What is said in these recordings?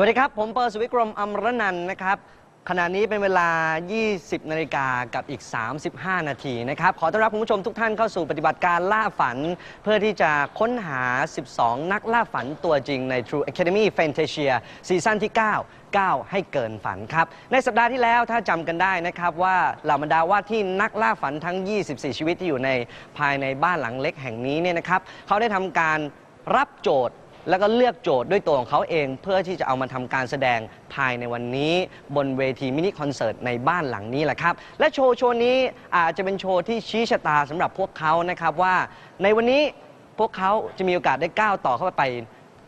สวัสดีครับ ผมเปอร์สวิกรมอมรนันท์นะครับ ขณะนี้เป็นเวลา 20 นาฬิกากับอีก 35 นาทีนะครับ ขอต้อนรับคุณผู้ชมทุกท่านเข้าสู่ปฏิบัติการล่าฝัน เพื่อที่จะค้นหา 12 นักล่าฝันตัวจริงใน True Academy Fantasia ซีซั่นที่ 9 9 ให้เกินฝันครับ ในสัปดาห์ที่แล้วถ้าจำกันได้นะครับว่าเหล่าบรรดาว่าที่นักล่าฝันทั้ง 24 ชีวิตที่อยู่ในภายในบ้านหลังเล็กแห่งนี้เนี่ยนะครับเขาได้ทำการรับโจทย์ แล้วก็เลือกโจทย์ด้วยตัวของเขาเอง เพื่อที่จะเอามาทำการแสดงภายในวันนี้ บนเวทีมินิคอนเสิร์ตในบ้านหลังนี้แหละครับ และโชว์โชว์นี้อาจจะเป็นโชว์ที่ชี้ชะตาสำหรับพวกเขานะครับว่า ในวันนี้พวกเขาจะมีโอกาสได้ก้าวต่อเข้าไป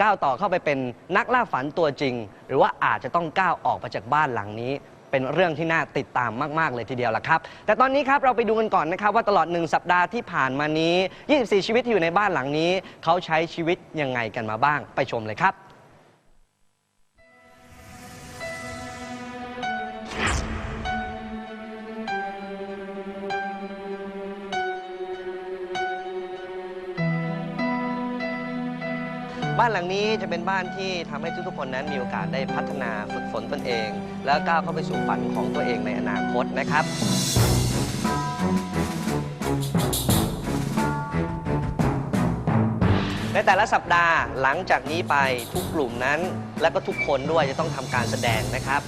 ก้าวต่อเข้าไปเป็นนักล่าฝันตัวจริง หรือว่าอาจจะต้องก้าวออกไปจากบ้านหลังนี้ เป็นเรื่องที่น่าติดตามมาก ๆ เลยทีเดียวล่ะครับ แต่ตอนนี้ครับเราไปดูกันก่อนนะครับว่าตลอดหนึ่งสัปดาห์ที่ผ่านมานี้ 24 ชีวิตที่อยู่ในบ้านหลังนี้ เขาใช้ชีวิตยังไงกันมาบ้าง ไปชมเลยครับ บ้านหลังนี้จะเป็นบ้านที่ทำให้ทุกๆคนนั้นมีโอกาสได้พัฒนาฝึกฝนตนเอง แล้วก้าวเข้าไปสู่ฝันของตัวเองในอนาคตนะครับในแต่ละสัปดาห์หลังจากนี้ไปทุกกลุ่มนั้น และก็ทุกคนด้วยจะต้องทำการแสดงนะครับ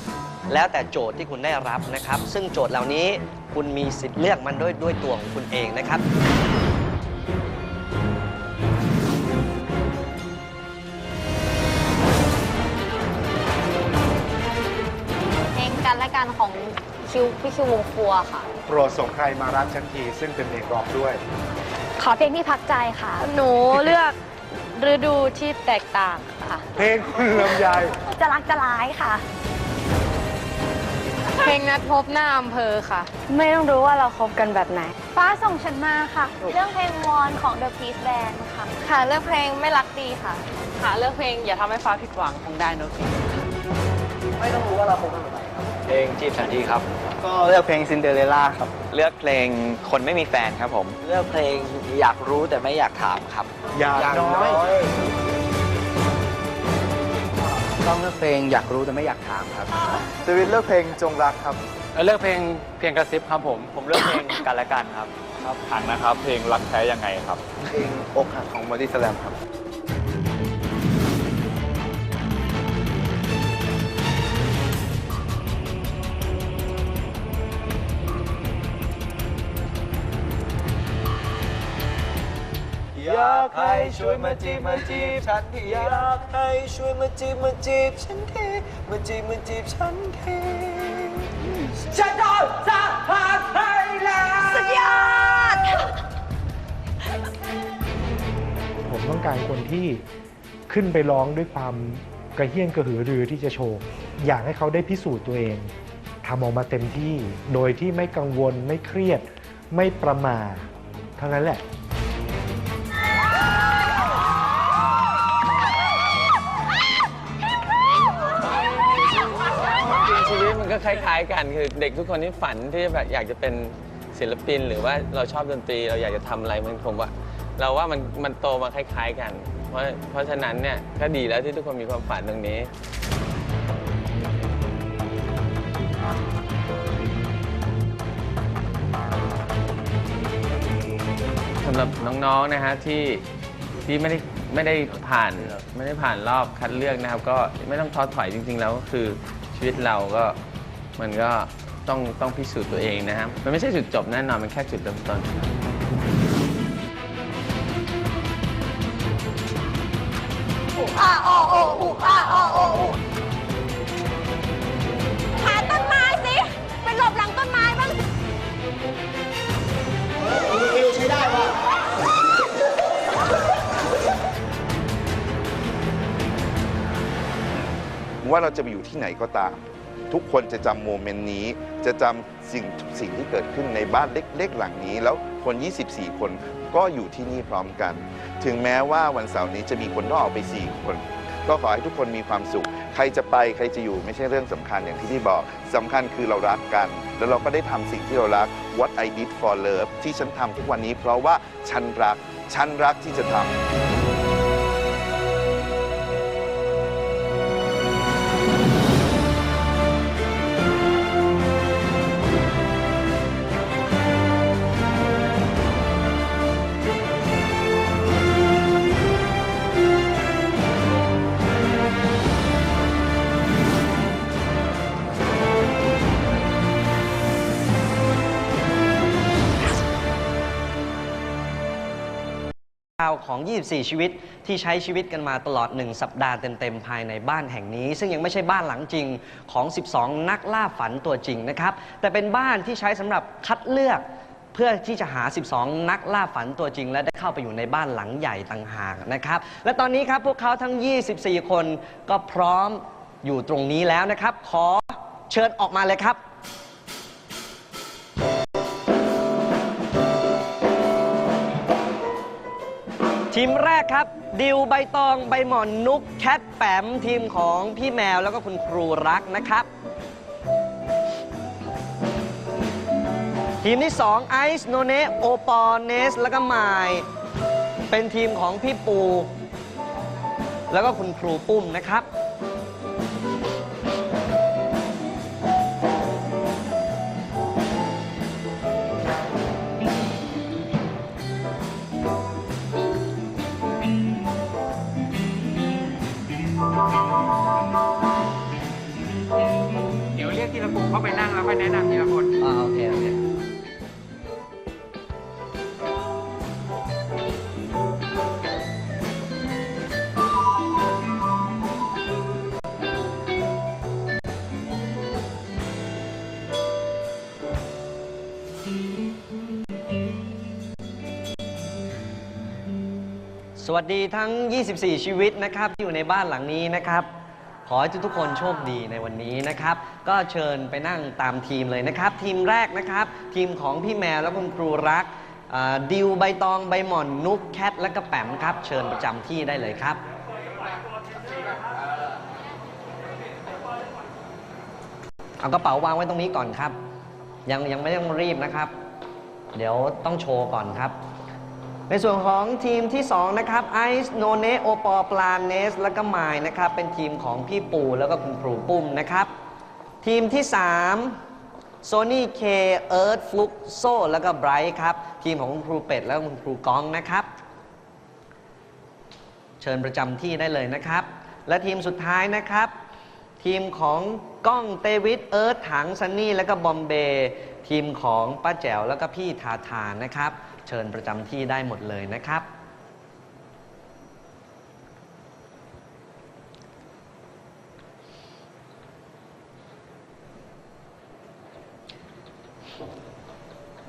แล้วแต่โจทย์ที่คุณได้รับนะครับ ซึ่งโจทย์เหล่านี้คุณมีสิทธิ์เลือกมันด้วยด้วยตัวของคุณเองนะครับ คิวพี่คิววงฟัวค่ะ โปรดส่งใครมารักฉันทีซึ่งเป็นเพลงร็อกด้วย ขอเพลงที่พักใจค่ะ หนูเลือกฤดูที่แตกต่างค่ะ เพลงคุณลำไยจะรักจะร้ายค่ะ เพลงนัดพบหน้าอำเภอค่ะ ไม่ต้องรู้ว่าเราคบกันแบบไหน ฟ้าส่งฉันมาค่ะ เรื่องเพลงวอนของ The Peace Band ค่ะ ค่ะเลือกเพลงไม่รักดีค่ะ ค่ะเลือกเพลงอย่าทำให้ฟ้าผิดหวังของไดโนเสาร์ไม่ต้องรู้ว่าเราคบกันแบบไหนครับ เพลงจีบฉันทีครับ ก็เลือกเพลงซินเดอเรลล่าครับ เลือกเพลงคนไม่มีแฟนครับผม เลือกเพลงอยากรู้แต่ไม่อยากถามครับ อยากน้อย ต้องเลือกเพลงอยากรู้แต่ไม่อยากถามครับดวิดเลือกเพลงจงรักครับ เลือกเพลงเพียงกระซิบครับผม ผมเลือกเพลงกันและกันครับ ครับถังนะครับ เพลงรักแท้ยังไงครับ เพลงอกหักของบอดี้สแลมครับ กให้ช่วยมาจีบมาจีบฉันทีอยากให้ช่วยมาจีบมาจีบฉันทีมาจีบมาจีบฉันทีฉันโดนจะหาใครแล้วสุดยอดผมต้องการคนที่ขึ้นไปร้องด้วยความกระเฮี้ยนกระหือรือที่จะโชว์ อยากให้เขาได้พิสูจน์ตัวเองทำออกมาเต็มที่ โดยที่ไม่กังวลไม่เครียด ไม่ประมาทเท่านั้นแหละายๆกันคือเด็กทุกคนที่ฝันที่จะแบบอยากจะเป็นศิลปิน หรือว่าเราชอบดนตรีเราอยากจะทำอะไรมันผมว่า เราว่ามันมันโตมาคล้าย ๆ กัน เพราะเพราะฉะนั้นเนี่ยก็ดีแล้วที่ทุกคนมีความฝันตรงนี้ สำหรับน้องๆ นะฮะที่ที่ไม่ได้ไม่ได้ผ่านไม่ได้ผ่านรอบคัดเลือกนะครับ ก็ไม่ต้องท้อถอยจริง ๆ แล้วก็คือชีวิตเราก็ มันก็ต้องต้องพิสูจน์ตัวเองนะครับ มันไม่ใช่จุดจบแน่นอนมันแค่จุดเริ่มต้นหาต้นไม้สิไปหลบหลังต้นไม้บ้างว่าเราจะไปอยู่ที่ไหนก็ตาม ทุกคนจะจำโมเมนต์นี้ จะจำสิ่งทุกสิ่งที่เกิดขึ้นในบ้านเล็กๆหลังนี้ แล้วคน 24 คนก็อยู่ที่นี่พร้อมกัน ถึงแม้ว่าวันเสาร์นี้จะมีคนต้องออกไป 4 คน ก็ขอให้ทุกคนมีความสุข ใครจะไปใครจะอยู่ไม่ใช่เรื่องสำคัญอย่างที่พี่บอกสำคัญคือเรารักกัน แล้วเราก็ได้ทำสิ่งที่เรารัก What I did for love ที่ฉันทำทุกวันนี้เพราะว่าฉันรัก ฉันรักที่จะทำ ของ 24 ชีวิตที่ใช้ชีวิตกันมาตลอด 1 สัปดาห์เต็มๆ ภายในบ้านแห่งนี้ ซึ่งยังไม่ใช่บ้านหลังจริงของ 12 นักล่าฝันตัวจริงนะครับ แต่เป็นบ้านที่ใช้สำหรับคัดเลือกเพื่อที่จะหา 12 นักล่าฝันตัวจริง และได้เข้าไปอยู่ในบ้านหลังใหญ่ต่างหากนะครับ และตอนนี้ครับพวกเขาทั้ง 24 คนก็พร้อมอยู่ตรงนี้แล้วนะครับ ขอเชิญออกมาเลยครับ ทีมแรกครับ ดิวใบตองใบหม่อนนุกแคทแปมทีมของพี่แมวแล้วก็คุณครูรักนะครับ ทีมที่ 2 ไอซ์โนเนโอปอเนส แล้วก็ไมายเป็นทีมของพี่ปู แล้วก็คุณครูปุ้มนะครับ เข้าไปนั่งแล้วค่อยแนะนำทีละคน อ่าโอเคโอเคสวัสดีทั้ง 24 ชีวิตนะครับที่อยู่ในบ้านหลังนี้นะครับ ขอให้ทุกๆคนโชคดีในวันนี้นะครับ ก็เชิญไปนั่งตามทีมเลยนะครับ ทีมแรกนะครับ ทีมของพี่แมวและคุณครูรักอ่าดิวใบตองใบหม่อนนุกแคทและก็แปมครับ เชิญประจำที่ได้เลยครับ เอากระเป๋าวางไว้ตรงนี้ก่อนครับ ยังยังไม่ต้องรีบนะครับ เดี๋ยวต้องโชว์ก่อนครับ ในส่วนของทีมที่ 2 นะครับไอซ์โนเนโอปอปลาเนส และก็มายนะครับ เป็นทีมของพี่ปูแล้วก็คุณครูปุ้มนะครับ ทีมที่3โซนี่เคเอิร์ธฟลโซแล้วก็ไบรท์ครับ ทีมของคุณครูเป็ดและคุณครูก้องนะครับ เชิญประจำที่ได้เลยนะครับ และทีมสุดท้ายนะครับ ทีมของก้องเตวิดเอิร์ธถังซันนี่และก็บอมเบย์ทีมของป้าแจ๋วแล้วก็พี่ทาทานนะครับ เชิญประจำที่ได้หมดเลยนะครับ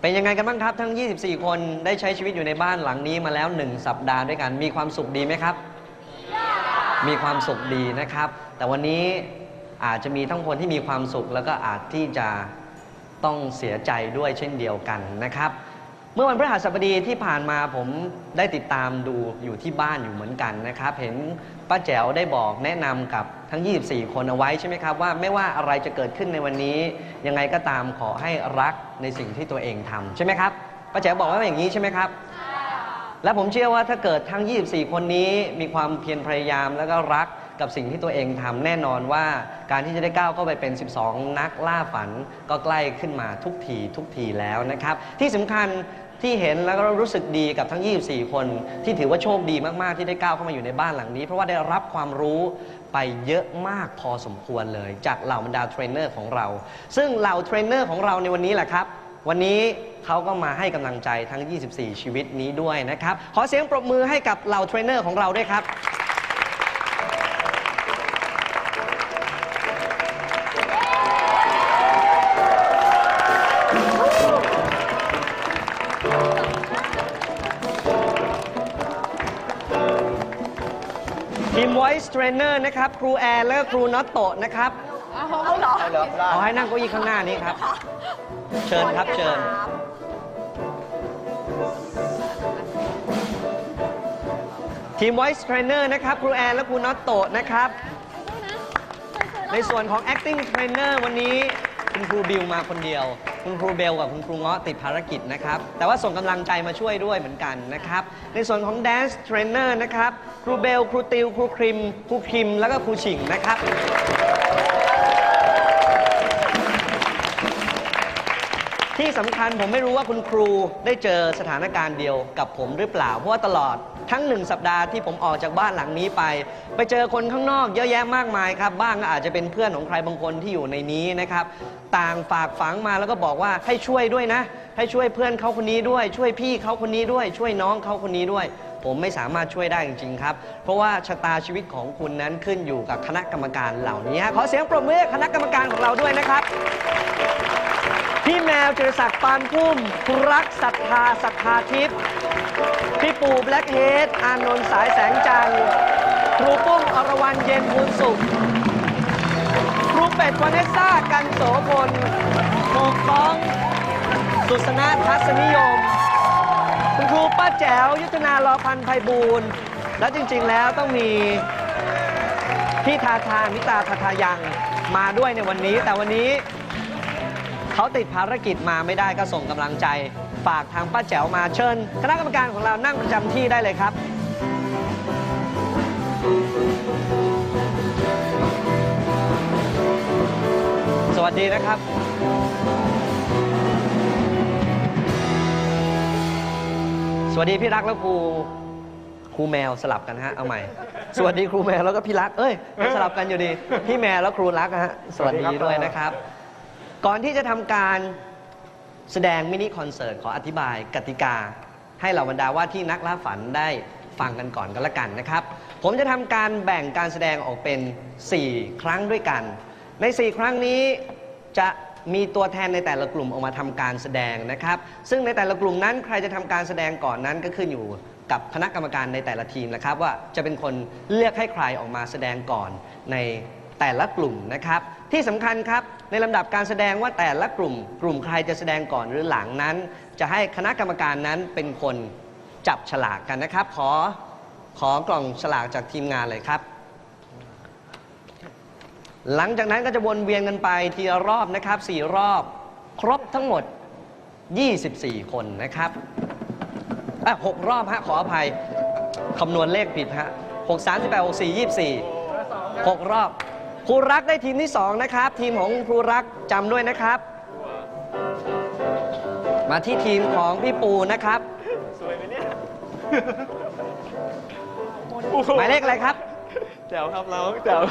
เป็นยังไงกันบ้างครับ ทั้ง 24 คนได้ใช้ชีวิตอยู่ในบ้านหลังนี้มาแล้ว 1 สัปดาห์ด้วยกัน มีความสุขดีไหมครับ มีความสุขดีนะครับ แต่วันนี้อาจจะมีทั้งคนที่มีความสุขแล้วก็อาจที่จะต้องเสียใจด้วยเช่นเดียวกันนะครับ เมื่อวันพฤหัสบดีที่ผ่านมาผมได้ติดตามดูอยู่ที่บ้านอยู่เหมือนกันนะครับ เห็นป้าแจ๋วได้บอกแนะนำกับทั้ง 24 คนเอาไว้ใช่ไหมครับ ว่าไม่ว่าอะไรจะเกิดขึ้นในวันนี้ ยังไงก็ตามขอให้รักในสิ่งที่ตัวเองทำใช่ไหมครับป้าแจ๋วบอกว่าอย่างนี้ใช่ไหมครับและผมเชื่อว่าถ้าเกิดทั้ง 24 คนนี้มีความเพียรพยายามแล้วก็รักกับสิ่งที่ตัวเองทำแน่นอนว่าการที่จะได้ก้าวเข้าไปเป็น 12 นักล่าฝันก็ใกล้ขึ้นมาทุกทีทุกทีแล้วนะครับ ที่สำคัญ ที่เห็นแล้วก็รู้สึกดีกับทั้ง 24 คน ที่ถือว่าโชคดีมาก ๆ ที่ได้ก้าวเข้ามาอยู่ในบ้านหลังนี้ เพราะว่าได้รับความรู้ไปเยอะมากพอสมควรเลย จากเหล่าบรรดาเทรนเนอร์ของเรา ซึ่งเหล่าเทรนเนอร์ของเราในวันนี้แหละครับ วันนี้เขาก็มาให้กำลังใจทั้ง 24 ชีวิตนี้ด้วยนะครับ ขอเสียงปรบมือให้กับเหล่าเทรนเนอร์ของเราด้วยครับ ทีม Voice Trainer นะครับ ครูแอร์และก็ครูน็อตโตะนะครับเอาให้นั่งเก้าอี้ข้างหน้านี้ครับ เชิญครับเชิญ ทีม Voice Trainer นะครับ ครูแอนและครูน็อตโตะนะครับ ในส่วนของ acting trainer วันนี้คุณครูบิวมาคนเดียว คุณครูเบลกับคุณครูเงาะติดภารกิจนะครับ แต่ว่าส่งกำลังใจมาช่วยด้วยเหมือนกันนะครับ ในส่วนของ dance trainer นะครับ ครูเบล ครูติว ครูคริม ครูคิม แล้วก็ครูฉิงนะครับ ที่สำคัญผมไม่รู้ว่าคุณครูได้เจอสถานการณ์เดียวกับผมหรือเปล่า เพราะว่าตลอดทั้งหนึ่งสัปดาห์ที่ผมออกจากบ้านหลังนี้ไป ไปเจอคนข้างนอกเยอะแยะมากมายครับ บ้างก็อาจจะเป็นเพื่อนของใครบางคนที่อยู่ในนี้นะครับ ต่างฝากฝังมาแล้วก็บอกว่าให้ช่วยด้วยนะ ให้ช่วยเพื่อนเขาคนนี้ด้วย ช่วยพี่เขาคนนี้ด้วย ช่วยน้องเขาคนนี้ด้วย ผมไม่สามารถช่วยได้จริงๆครับ เพราะว่าชะตาชีวิตของคุณนั้นขึ้นอยู่กับคณะกรรมการเหล่านี้ ขอเสียงปรบมือให้คณะกรรมการของเราด้วยนะครับ พี่แมวจิรศักดิ์ปานพุ่มครูรักศรัทธาศรัทธาทิพย์พี่ปูแบล็คเฮดอานนท์สายแสงจันทร์ครูปุ้มอรวรรณเย็นบุญสุขครูเป็ดวาเนสซ่ากันโสพลครูก้อง สุสนาทัศนิยม คุณครูป้าแจ๋วยุทธนารอพันธ์ไพบูลย์และจริงๆแล้วต้องมี พี่ทาทานิตาทาทายังมาด้วยในวันนี้ แต่วันนี้ เขาติดภารกิจมาไม่ได้ก็ส่งกำลังใจ ฝากทางป้าแจ๋วมาเชิญคณะกรรมการของเรานั่งประจำที่ได้เลยครับ สวัสดีนะครับ สวัสดีพี่รักและครูครูแมวสลับกันฮะเอาใหม่ สวัสดีครูแมวแล้วก็พี่รัก เอ้ยสลับกันอยู่ดี พี่แมวแล้วครูรักนะฮะสวัสดีด้วยนะครับ ก่อนที่จะทำการแสดงมินิคอนเสิร์ตขออธิบายกติกา ให้เหล่าบรรดาว่าที่นักล่าฝันได้ฟังกันก่อนก็แล้วกันนะครับ ผมจะทำการแบ่งการแสดงออกเป็น 4 ครั้งด้วยกัน ใน 4 ครั้งนี้จะมีตัวแทนในแต่ละกลุ่มออกมาทำการแสดงนะครับ ซึ่งในแต่ละกลุ่มนั้นใครจะทำการแสดงก่อนนั้นก็ขึ้นอยู่กับคณะกรรมการในแต่ละทีมนะครับ ว่าจะเป็นคนเลือกให้ใครออกมาแสดงก่อนใน แต่ละกลุ่มนะครับ ที่สำคัญครับในลำดับการแสดงว่าแต่ละกลุ่ม กลุ่มใครจะแสดงก่อนหรือหลังนั้น จะให้คณะกรรมการนั้นเป็นคนจับฉลากกันนะครับ ขอขอกล่องฉลากจากทีมงานเลยครับ หลังจากนั้นก็จะวนเวียนกันไปทีละรอบนะครับ4รอบ ครบทั้งหมด 24 คนนะครับอะหกรอบฮะขออภัยคำนวณเลขผิดฮะ6 3 8 6 4 24 6 รอบ ครูรักได้ทีมที่2นะครับ ทีมของครูรักจำด้วยนะครับ มาที่ทีมของพี่ปูนะครับหมายเลขอะไรครับแจ๋วครับเราแจ๋ว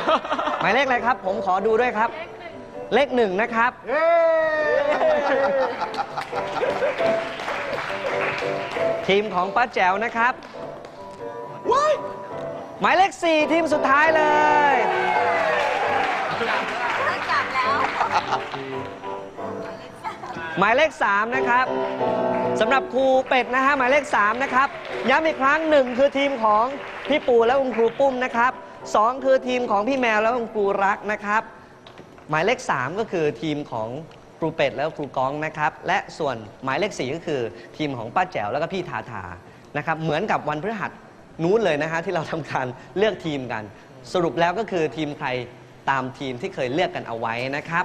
หมายเลขอะไรครับ ผมขอดูด้วยครับ เลขหนึ่งนะครับ ทีมของป้าแจ๋วนะครับหมายเลขสี่ทีมสุดท้ายเลย หมายเลข 3 นะครับสำหรับครูเป็ดนะฮะหมายเลข 3 นะครับย้ำอีกครั้งหนึ่งคือทีมของพี่ปูและคุณครูปุ้มนะครับสองคือทีมของพี่แมวและคุณครูรักนะครับ หมายเลข 3 ก็คือทีมของครูเป็ดและครูก้องนะครับ และส่วนหมายเลข 4 ก็คือทีมของป้าแจ๋วแล้วก็พี่ทาทานะครับเหมือนกับวันพฤหัสนู้นเลยนะฮะที่เราทำการเลือกทีมกัน สรุปแล้วก็คือทีมใครตามทีมที่เคยเลือกกันเอาไว้นะครับ